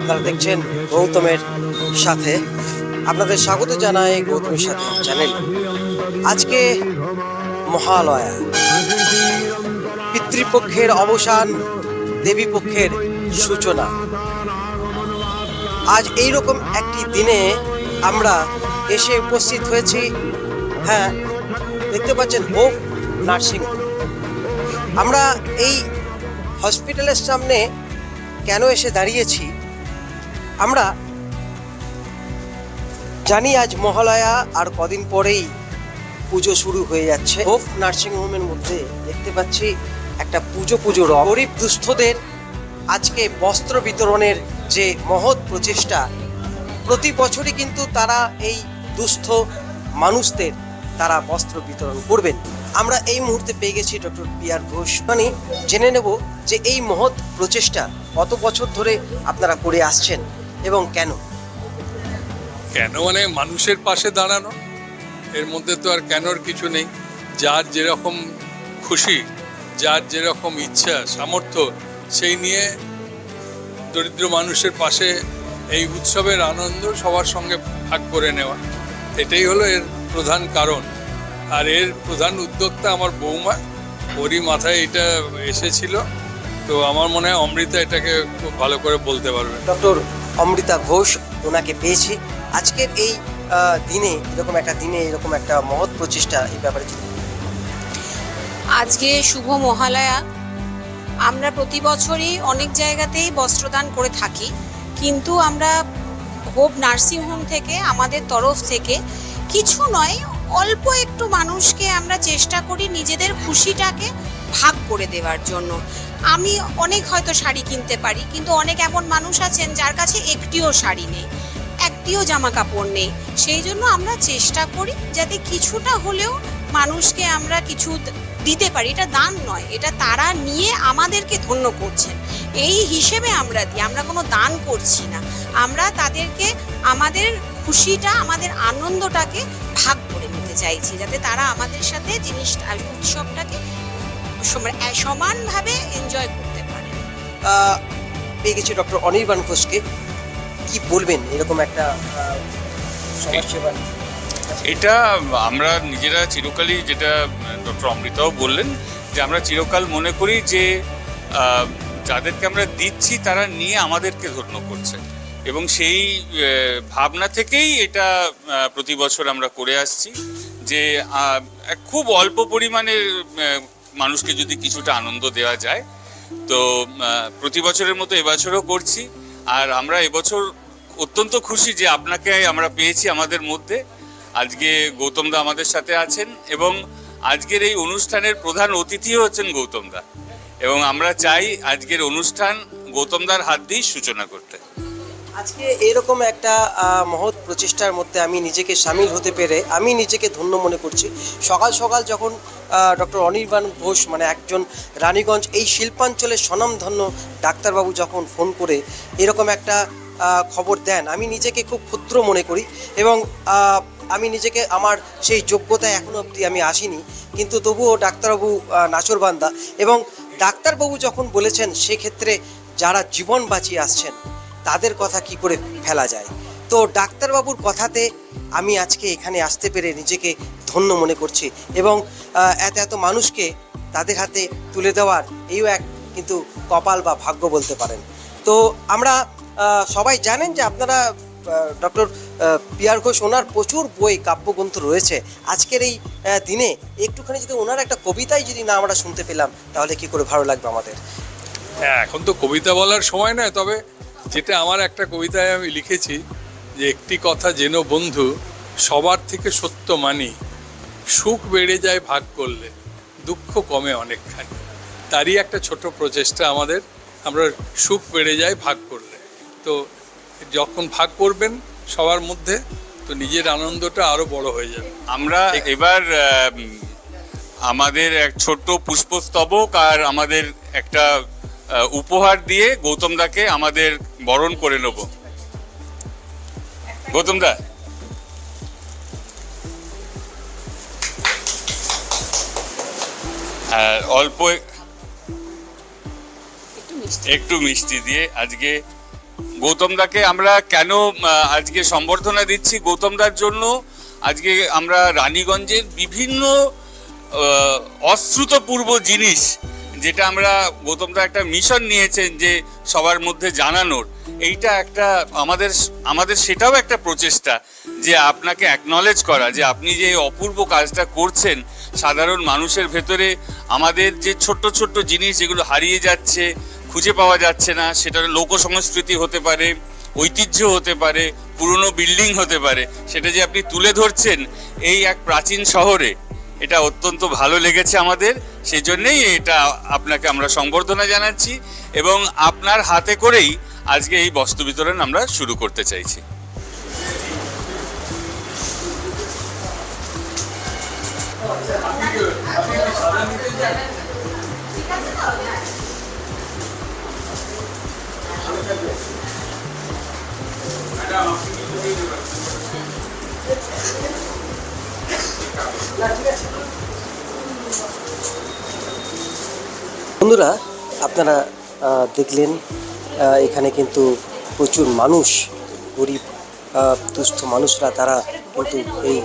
আপনারা দেখছেন গৌতমের সাথে। আপনাদের স্বাগত জানাই গৌতমের সাথে চ্যানেল আজকে মহালয়া। পিতৃপক্ষের অবসান দেবী পক্ষের সূচনা। আজ এই রকম একটি দিনে আমরা এসে উপস্থিত হয়েছি। হ্যাঁ দেখতে পাচ্ছেন হোপ নার্সিং আমরা এই হসপিটালের সামনে কেন এসে দাঁড়িয়েছি? আমরা জানি আজ মহালয়া আর কদিন পরেই পুজো শুরু হয়ে যাচ্ছে। হোপ নার্সিং হোমের মধ্যে দেখতে পাচ্ছি একটা পুজো পুজো রং গরিব দুস্থদের আজকে বস্ত্র বিতরণের যে মহৎ প্রচেষ্টা, প্রতি বছরই কিন্তু তারা এই দুস্থ মানুষদের তারা বস্ত্র বিতরণ করবেন। আমরা এই মুহূর্তে পেয়ে গেছি ডক্টর পি আর ঘোষ। মানে জেনে নেব যে এই মহৎ প্রচেষ্টা কত বছর ধরে আপনারা করে আসছেন এবং কেন? কেন মানে মানুষের পাশে দাঁড়ানো? এর মধ্যে তো আর কেনর কিছু নেই। যার যেরকম খুশি, যার যেরকম ইচ্ছা, সামর্থ্য, সেই নিয়ে দরিদ্র মানুষের পাশে এই উৎসবের আনন্দ সবার সঙ্গে ভাগ করে নেওয়া। এটাই হলো এর প্রধান কারণ। আর এর প্রধান উদ্যোক্তা আমার বৌমা ওরই মাথায় এটা এসেছিল। তো আমার মনে হয় অমৃতা এটাকে খুব ভালো করে বলতে পারবে। ডক্টর অমৃতা ঘোষ ওনাকে পেয়েছি। আজকের এই দিনে এরকম একটা দিনে এরকম একটা মহৎ প্রচেষ্টা এই ব্যাপারে আজকে শুভ মহালয়া। আমরা প্রতি বছরই অনেক জায়গাতেই বস্ত্রদান করে থাকি কিন্তু আমরা হোপ নার্সিং হোম থেকে আমাদের তরফ থেকে কিছু নয় অল্প একটু মানুষকে আমরা চেষ্টা করি নিজেদের খুশিটাকে ভাগ করে দেওয়ার জন্য। আমি অনেক হয়তো শাড়ি কিনতে পারি, কিন্তু অনেক এমন মানুষ আছেন যার কাছে একটিও শাড়ি নেই, একটিও জামা কাপড় নেই। সেই জন্য আমরা চেষ্টা করি যাতে কিছুটা হলেও মানুষকে আমরা কিছু দিতে পারি। এটা দান নয়, এটা তারা নিয়ে আমাদেরকে ধন্য করছেন। এই হিসেবে আমরা দিই, আমরা কোনো দান করছি না। আমরা তাদেরকে আমাদের খুশিটা আমাদের আনন্দটাকে ভাগ করে নিতে চাইছি যাতে তারা আমাদের সাথে জিনিসটা উৎসবটাকে সম- সমানভাবে এনজয় করতে পারে। পেয়ে গেছি ডক্টর অনির্বাণ ঘোষকে কি বলবেন এরকম একটা সমাজসেবা এটা আমরা নিজেরা চিরকালই যেটা ডক্টর অমৃতাও বললেন যে আমরা চিরকাল মনে করি যে যাদেরকে আমরা দিচ্ছি তারা নিয়ে আমাদেরকে ধন্য করছে। এবং সেই ভাবনা থেকেই এটা প্রতি বছর আমরা করে আসছি যে খুব অল্প পরিমাণের মানুষকে যদি কিছুটা আনন্দ দেওয়া যায়, তো প্রতি বছরের মতো এবছরও করছি। আর আমরা এবছর অত্যন্ত খুশি যে আপনাকে আমরা পেয়েছি আমাদের মধ্যে। আজকে গৌতম দা আমাদের সাথে আছেন এবং আজকের এই অনুষ্ঠানের প্রধান অতিথিও হচ্ছেন গৌতম দা। এবং আমরা চাই আজকের অনুষ্ঠান গৌতম দার হাত দিয়েই সূচনা করতে। আজকে এরকম একটা মহৎ প্রচেষ্টার মধ্যে আমি নিজেকে সামিল হতে পেরে আমি নিজেকে ধন্য মনে করছি। সকাল সকাল যখন ডক্টর অনির্বাণ ঘোষ মানে একজন রানীগঞ্জ এই শিল্পাঞ্চলের স্বনামধন্য ডাক্তারবাবু যখন ফোন করে এরকম একটা খবর দেন, আমি নিজেকে খুব ক্ষুদ্র মনে করি এবং আমি নিজেকে আমার সেই যোগ্যতায় এখনও অবধি আমি আসিনি। কিন্তু তবুও ডাক্তারবাবু নাচরবান্দা এবং ডাক্তারবাবু যখন বলেছেন, সেক্ষেত্রে যারা জীবন বাঁচিয়ে আসছেন তাদের কথা কি করে ফেলা যায়? তো ডাক্তারবাবুর কথাতে আমি আজকে এখানে আসতে পেরে নিজেকে ধন্য মনে করছি এবং এত এত মানুষকে তাদের হাতে তুলে দেওয়ার এইও এক কিন্তু কপাল বা ভাগ্য বলতে পারেন। তো আমরা সবাই জানেন যে আপনারা ডক্টর পিয়ার ঘোষ ওনার প্রচুর বই, কাব্যগ্রন্থ রয়েছে। আজকের এই দিনে একটুখানি যদি ওনার একটা কবিতাই যদি না আমরা শুনতে পেলাম, তাহলে কি করে ভালো লাগবে আমাদের? হ্যাঁ এখন তো কবিতা বলার সময় নয়, তবে যেটা আমার একটা কবিতায় আমি লিখেছি যে একটি কথা যেন বন্ধু সবার থেকে সত্য মানি। সুখ বেড়ে যায় ভাগ করলে দুঃখ কমে অনেকখানি। তারই একটা ছোট প্রচেষ্টা আমাদের আমরা সুখ বেড়ে যায় ভাগ করলে। তো যখন ভাগ করবেন সবার মধ্যে তো নিজের আনন্দটা আরও বড় হয়ে যাবে। আমরা এবার আমাদের এক ছোট্ট পুষ্পস্তবক আর আমাদের একটা উপহার দিয়ে গৌতম দাকে আমাদের বরণ করে নেব। গৌতম দা। অল্প একটু একটু মিষ্টি দিয়ে আজকে গৌতম দাকে আমরা কেন আজকে সম্বর্ধনা দিচ্ছি গৌতম দার জন্য? আজকে আমরা রানীগঞ্জের বিভিন্ন অশ্রুতপূর্ব জিনিস যেটা আমরা গৌতম দা একটা মিশন নিয়েছেন যে সবার মধ্যে জানানোর, এইটা একটা আমাদের আমাদের সেটাও একটা প্রচেষ্টা যে আপনাকে অ্যাকনলেজ করা যে আপনি যে অপূর্ব কাজটা করছেন, সাধারণ মানুষের ভেতরে আমাদের যে ছোট্ট ছোট্ট জিনিস যেগুলো হারিয়ে যাচ্ছে, খুঁজে পাওয়া যাচ্ছে না সেটা লোক সংস্কৃতি হতে পারে, ঐতিহ্য হতে পারে, পুরনো বিল্ডিং হতে পারে, সেটা যে আপনি তুলে ধরছেন এই এক প্রাচীন শহরে এটা অত্যন্ত ভালো লেগেছে আমাদের সেই জন্যেই এটা আপনাকে আমরা সংবর্ধনা জানাচ্ছি এবং আপনার হাতে করেই আজকে এই বস্ত্র বিতরণ আমরা শুরু করতে চাইছি। বন্ধুরা আপনারা দেখলেন এখানে কিন্তু প্রচুর মানুষ গরিব দুস্থ মানুষরা তারা কিন্তু এই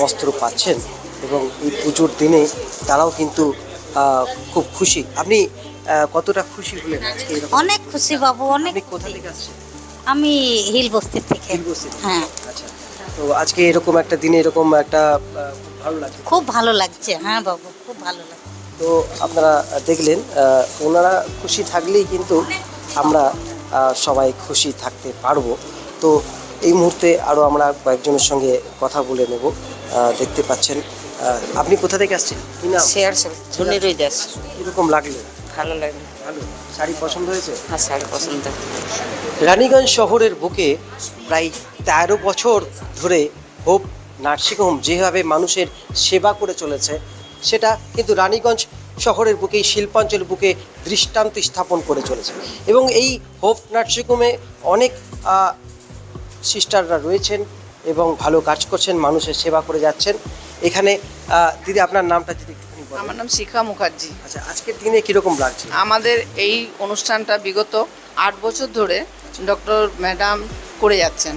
বস্ত্র পাচ্ছেন এবং এই পুজোর দিনে তারাও কিন্তু খুব খুশি। আপনি কতটা খুশি হলেন আজকে অনেক খুশি বাবু অনেক কোথা থেকে আসছেন? আমি হিল বস্তির থেকে। হিলবস্তি থেকে? হ্যাঁ। আচ্ছা। তো আজকে এরকম একটা দিনে এরকম একটা ভালো লাগছে। খুব ভালো লাগছে হ্যাঁ বাবু খুব ভালো লাগছে। তো আপনারা দেখলেন ওনারা খুশি থাকলেই কিন্তু আমরা সবাই খুশি থাকতে পারব। তো এই মুহূর্তে আরও আমরা কয়েকজনের সঙ্গে কথা বলে নেব। দেখতে পাচ্ছেন আপনি কোথা থেকে আসছেন? কি নাম? শেয়ার ধনিরই দাস কীরকম লাগল? ভালো লাগে ভালো। শাড়ি পছন্দ হয়েছে? শাড়ি পছন্দ। রানীগঞ্জ শহরের বুকে প্রায় তেরো বছর ধরে হোপ নার্সিংহোম যেভাবে মানুষের সেবা করে চলেছে সেটা কিন্তু রানীগঞ্জ শহরের বুকেই শিল্পাঞ্চল বুকে দৃষ্টান্ত স্থাপন করে চলেছে। এবং এই হোপ নার্সিংহোমে অনেক সিস্টাররা রয়েছেন এবং ভালো কাজ করছেন মানুষের সেবা করে যাচ্ছেন। এখানে দিদি আপনার নামটা যদি একটুখানি আমার নাম শিখা মুখার্জি। আচ্ছা আজকের দিনে কীরকম লাগছে? আমাদের এই অনুষ্ঠানটা বিগত আট বছর ধরে ডক্টর ম্যাডাম করে যাচ্ছেন।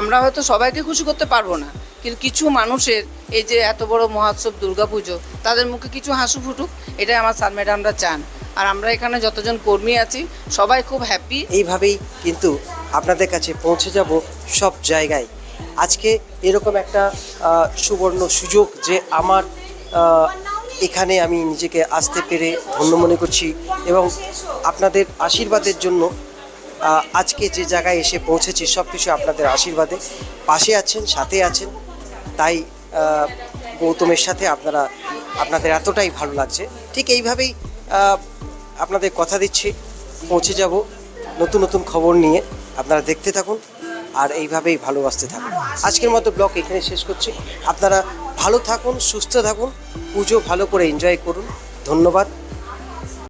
আমরা হয়তো সবাইকে খুশি করতে পারব না। কিন্তু কিছু মানুষের এই যে এত বড় মহোৎসব দুর্গাপুজো, তাদের মুখে কিছু হাসু ফুটুক, এটাই আমার স্যার ম্যাডামরা চান। আর আমরা এখানে যতজন কর্মী আছি, সবাই খুব হ্যাপি এইভাবেই কিন্তু আপনাদের কাছে পৌঁছে যাব সব জায়গায়। আজকে এরকম একটা সুবর্ণ সুযোগ যে আমার এখানে আমি নিজেকে আসতে পেরে ধন্য মনে করছি এবং আপনাদের আশীর্বাদের জন্য আজকে যে জায়গায় এসে পৌঁছেছি সব কিছু আপনাদের আশীর্বাদে, পাশে আছেন, সাথে আছেন তাই গৌতমের সাথে আপনারা, আপনাদের এতটাই ভালো লাগছে। ঠিক এইভাবেই আপনাদের কথা দিচ্ছি, পৌঁছে যাব নতুন নতুন খবর নিয়ে। আপনারা দেখতে থাকুন আর এইভাবেই ভালোবাসতে থাকুন। আজকের মতো ব্লগ এখানে শেষ করছি। আপনারা ভালো থাকুন, সুস্থ থাকুন, পুজো ভালো করে এনজয় করুন। ধন্যবাদ।